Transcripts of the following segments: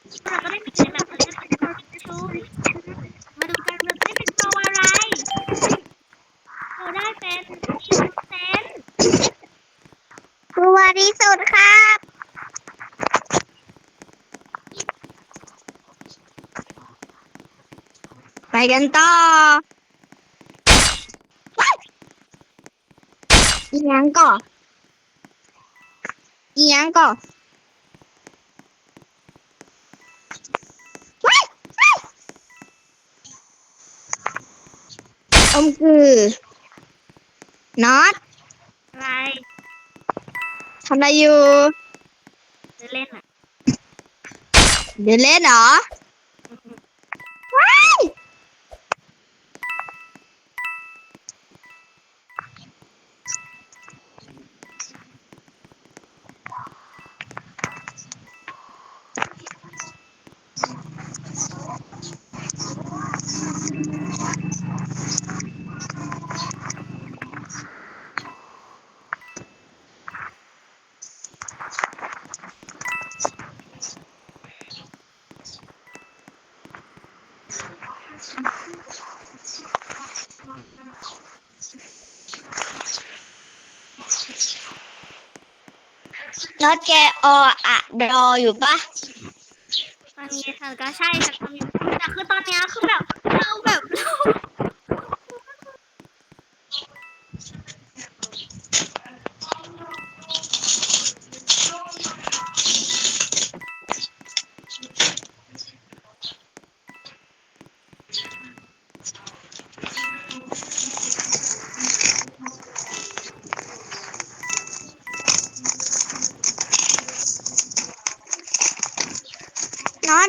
เราก็ได้มีในแบบเราจะเป็นโปรชูมาดูกันเราได้เป็นโปรอะไรเราได้เป็นอินเซนกลัวที่สุดครับไปกันต่ออีหยังก่ออีหยังก่อ อมคือน็อตอะไรทำอะไรอยู่ จะเล่นอะเดินเล่นเหรอว้าย น็อตแกออะดออยู่ปะตอนนี้ฉันก็ใช่แต่ทำอยู่แต่คือตอนเนี้ยคือแบบ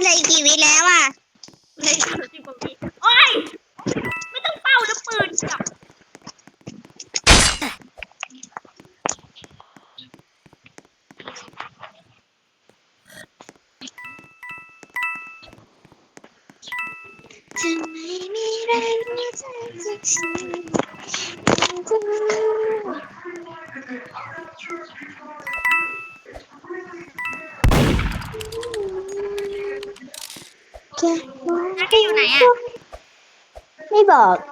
เหลยกี่วิแล้วอะเลยสามสิบกว่าวิโอ้ย ไม่ต้องเป่าแล้วปืนจับจะไม่มีแรงหัวใจจะฉันแก แล้วแกอยู่ไหนอะ ไ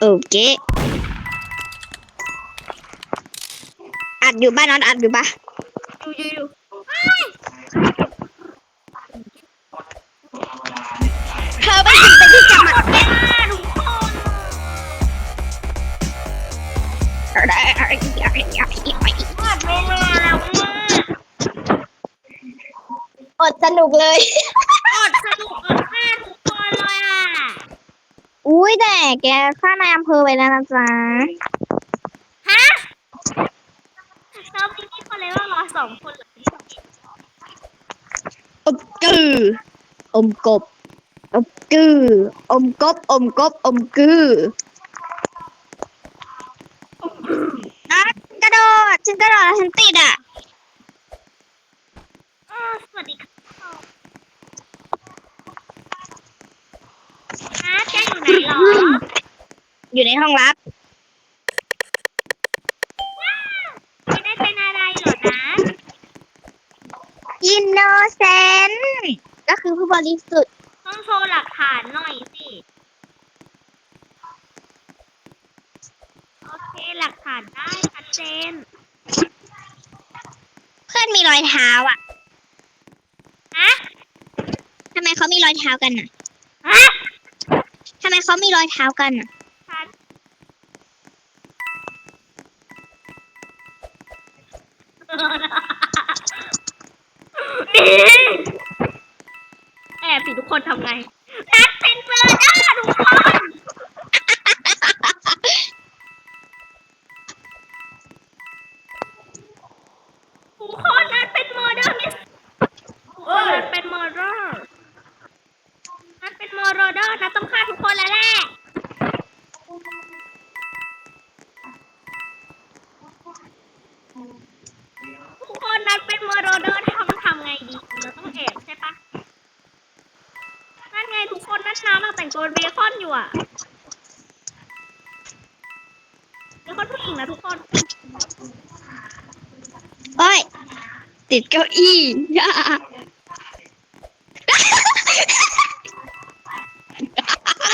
โอเคอัดอยู่บ้านนอนอัดอยู่ปะอยู่อยู่อยู่เธอไม่ถึงไปที่จังหวัดแกมาทุกคนหมดเวลาแล้วอะอดอดสนุกเลย อดสนุกอดฆ่าทุกคนเลยอะ อุ้ยแต่แกฆ่านายอำเภอไปแล้วนะจ๊ะฮะเซิร์ฟนี้มีคนเลยว่ารอสองคนเหรออมกืออมกบอมกืออมกบอมกบอมกืออะกระโดด ฉันกระโดดแล้วฉันติดอะ อ้อสวัสดีค่ะฮะแกอยู่ไหนเหรอ อยู่ ในห้องลับ ไม่ได้เป็นอะไรเหรอนะ อินโนเซนต์ก็คือผู้บริสุทธิ์ต้องโชว์หลักฐานหน่อยสิ โอเคหลักฐานได้ชัดเจน เพื่อนมีรอยเท้าอะฮะ ทำไมเขามีรอยเท้ากันอะฮะ ทำไมเขามีรอยเท้ากันอะ ไงแม็กเป็นเบอร์เดอร์ทุกคนทุกคนนัดเป็นเมอร์เดอร์มิสนัดเป็นเมอร์เดอร์นัดเป็นเมอร์เดอร์นัดต้องฆ่าทุกคนแล้วแหละ ติดเก้าอี้ย่า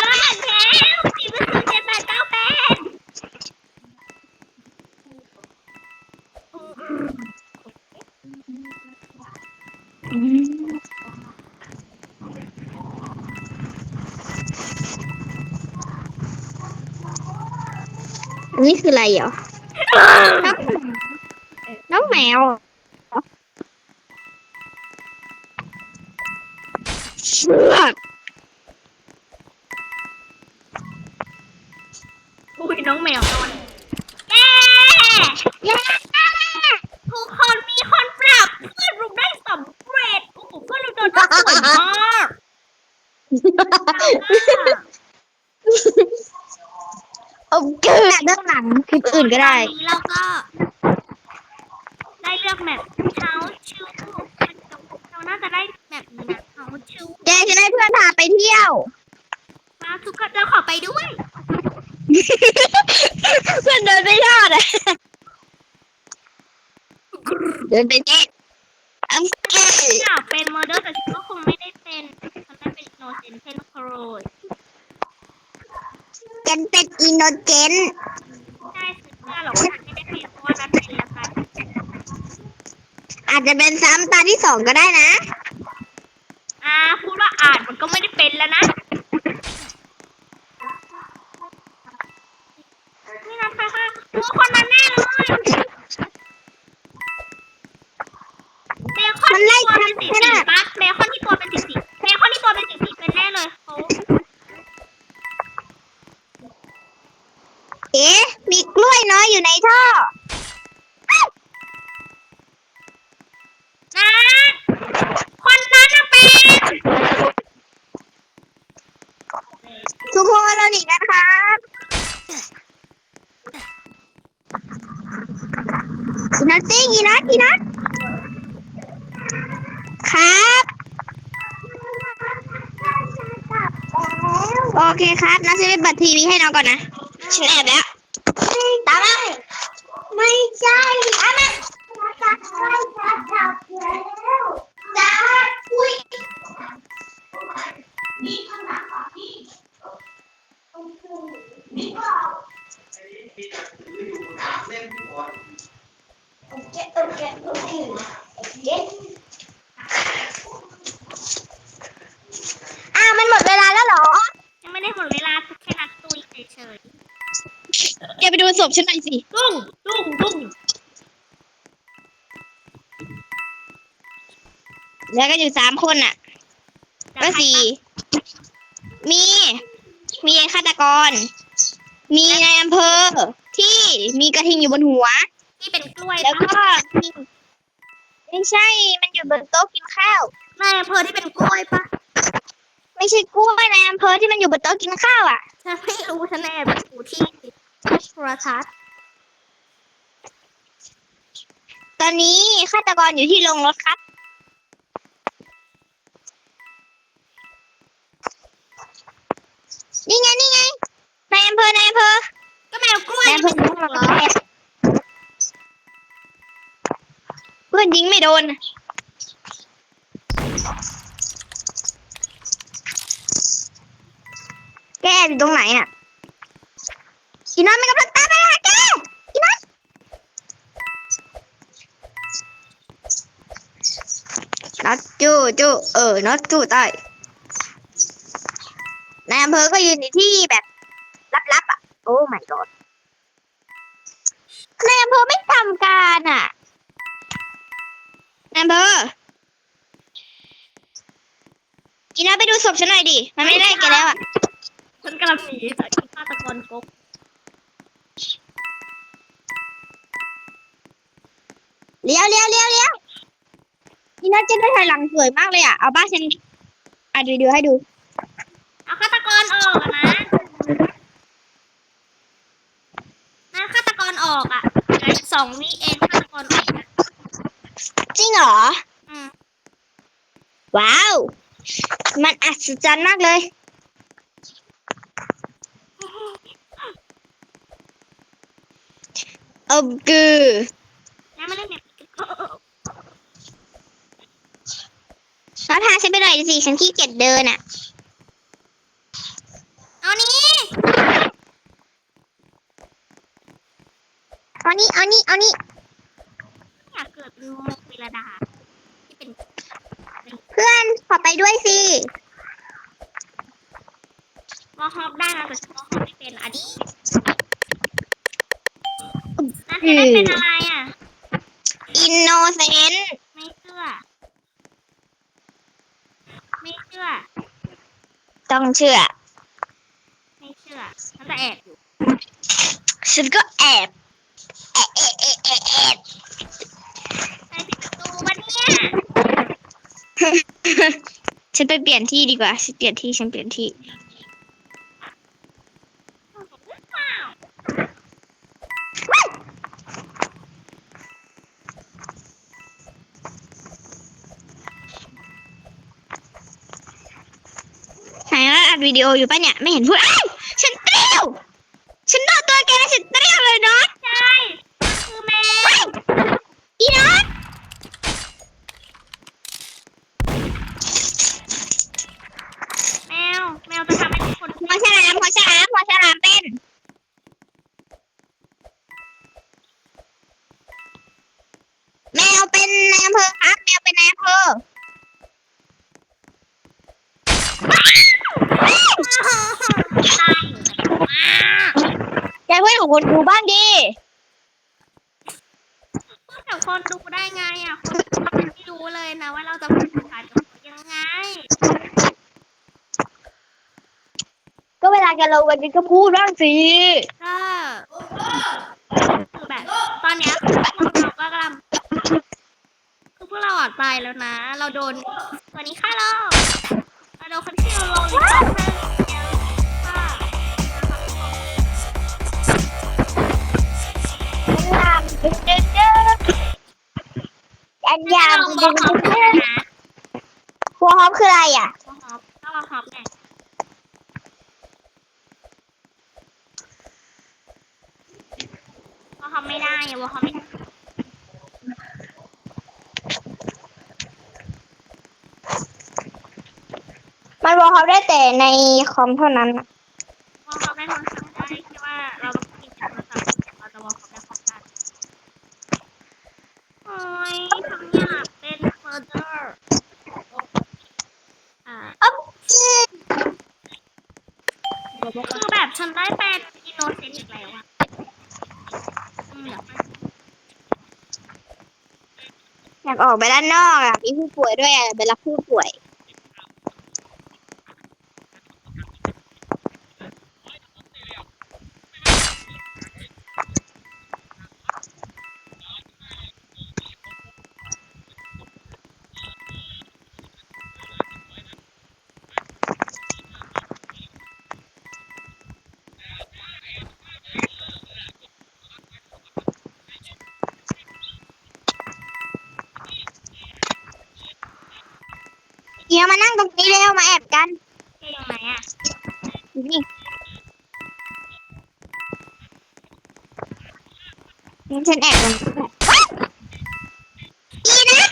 รหัสแล้วสี่เป็นศูนย์เจ็ดแปดเก้าแปดอืมอันนี่คืออะไรเหรอ น้องน้องแมว เชือกอุ้ยน้องแมวนอนแย่ย่าทุกคนมีคนปรับเพื่อนรุมได้สำเร็จโอ้โหเพื่อนรุมโดนสวยมากโอเคด้านหลังคลิปอื่นก็ได้ ตอนนี้เราก็ ได้เลือกแมปเช้าชิวเราน่าจะได้แมปนี้นะเช้าชิว จะได้เพื่อนพาไปเที่ยว มาทุกคนเราขอไปด้วย เพื่อนเดินไม่รอดอะเดินไปเจ๊โอเคอยากเป็นมอเดอร์แต่ฉันก็คงไม่ได้เป็นฉันได้เป็นโนเซนเทนโครยแกนเป็นอินโนเจนใช่สิเพื่อนหรอกว่าฉันไม่ได้เป็นเพราะว่านัดเป็นละกันอาจจะเป็นซ้ำตาที่สองก็ได้นะ อ่าพูดว่าอ่านมัน ก็ไม่ได้เป็นแล้วนะนี่นะค่ะค่ะโอ้คนนั้นแน่เลยเบคอนที่ตัวเป็นสีสีปั๊บเบคอนที่ตัวเป็นสีสีเบคอนที่ตัวเป็นสีสีเป็นแน่เลยเขาเอ๊ะมีกล้วยน้อยอยู่ในท่อ พี่นัทครับโอเคครับนัทจะไปเปิดทีวีให้น้องก่อนนะฉันแอบแล้วตามมาไม่ใช่อามา แกไปดูศพฉันหน่อยสิๆตุ้งตุ้งตุ้งแล้วก็อยู่สามคนอะ ก็สี่ มี มีไอ้ฆาตกร มีนายอำเภอ ที่มีกระทิงอยู่บนหัว ที่เป็นกล้วยแล้วปะก็มีไม่ใช่ มันอยู่บนโต๊ะกินข้าวนายอำเภอที่เป็นกล้วยปะไม่ใช่กล้วยนายอำเภอที่มันอยู่บนโต๊ะกินข้าวอะฉันไม่รู้ฉันแอบอยู่ที่ โทรทัศน์ ตอนนี้ฆาตกรอยู่ที่โรงรถครับนี่ไงนี่ไงนายอำเภอนายอำเภอก็แมวกล้วยนายอำเภออยู่ข้างหลังเพื่อนยิงไม่โดน แกอยู่ตรงไหนอะ อีน้อยมันกำลังตามไปหาแกอีน้อยน็อตจูจูเออน็อตจูใต้นายอำเภอก็ยืนอยู่ที่แบบลับๆอะ โอ้ my god นายอำเภอไม่ทำการอะนายอำเภออีน้อยไปดูศพฉันหน่อยดิ มันไม่ได้แกแล้วอะ ฉันกำลังหนีจากฆาตกรกก เลี้ยวเลี้ยวเลี้ยวเลี้ยวนี่น่าจะได้ถอยหลังสวยมากเลยอะ เอาบ้านฉันอะดูดูให้ดู เอาฆาตกรออกอะนะนั่นฆาตกรออกอะเหลืออีกสองวิเองฆาตกรออกนะจริงเหรอเหรอ อืมว้าว มันอัศจรรย์มากเลยเอบกือ แล้วมาเล่นแบบโอ้โอ้โอ้ แล้วพา ฉันไปหน่อยสิ ฉันขี้เกียจเดินอะ เอานี้เอานี่ เอานี่ เอานี่ อยากเกิดเป็นมุกวิรดาที่เป็นเพื่อนขอไปด้วยสิวอลฮอปได้นะแต่ฉันวอลฮอปไม่เป็นอะดินั่นจะได้เป็นอะไรอะ อินโนเซนต์ ไม่เชื่อ ไม่เชื่อ ต้องเชื่อ ไม่เชื่อฉันจะแอบอยู่ฉันก็แอบแอบแอบแอบแอบแอบใครปิดประตูวะเนี่ยฉันไปเปลี่ยนที่ดีกว่าฉันเปลี่ยนที่ฉันเปลี่ยนที่ ดวิดีโออยู่ปะเนี่ย ไม่เห็นพูดอ้าวฉันเตี้ยว ฉันโดนตัวแกฉันเตี้ยวเลยเนาะ แกเพื่อนของคนดูบ้างดิพูดกับคนดูได้ไงอะคนดูไม่รู้เลยนะว่าเราจะพูดภาษากับเขายังไง ก็เวลาแกลงกันก็พูดบ้างสิ ก็คือแบบ ตอนเนี้ยพวกเราก็กำลังคือพวกเราอดตายแล้วนะ เราโดนตัวนี้ฆ่าเราเรา โดนคนที่เราลงอยู่ข้างหน้าค่ะอันยามลงบล็อกเขาเลยนะหัวหอมคืออะไรอะวอลฮอปก็วอลฮอปไงวอลฮอปไม่ได้อะวอลฮอปไม่ได้ มันหัวหอมได้แต่ในคอมเท่านั้นอะวอลฮอปได้โทรศัพท์ได้แค่ว่าเราต้องกินโทรศัพท์เราจะวอลฮอปได้ของได้โอ้ยฉันอยากเป็นเฟอร์เดอร์อ่าอ๊อบคือแบบฉันได้เป็นอินโนเซนต์อีกแล้วอะอืมเดี๋ยวไปอยากออกไปด้านนอกอะมีผู้ป่วยด้วยอะไปรับผู้ป่วย ดี๋ยวมานั่งตรงนี้เร็วมาแอบกันเก่งไหมอะนี่งั้นฉันแอบตรงนี้อีนะ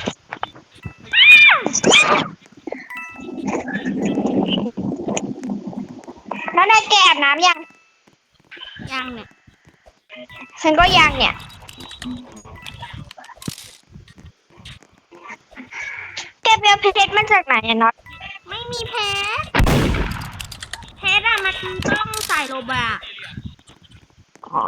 แล้วนายแกอาบน้ำยัง ยังเนี่ย ฉันก็ยังเนี่ย แกไปเอาเพชรมาจากไหนอะน็อตไม่มีเพชรเพชรอะมันต้องใส่โลบะอ๋อ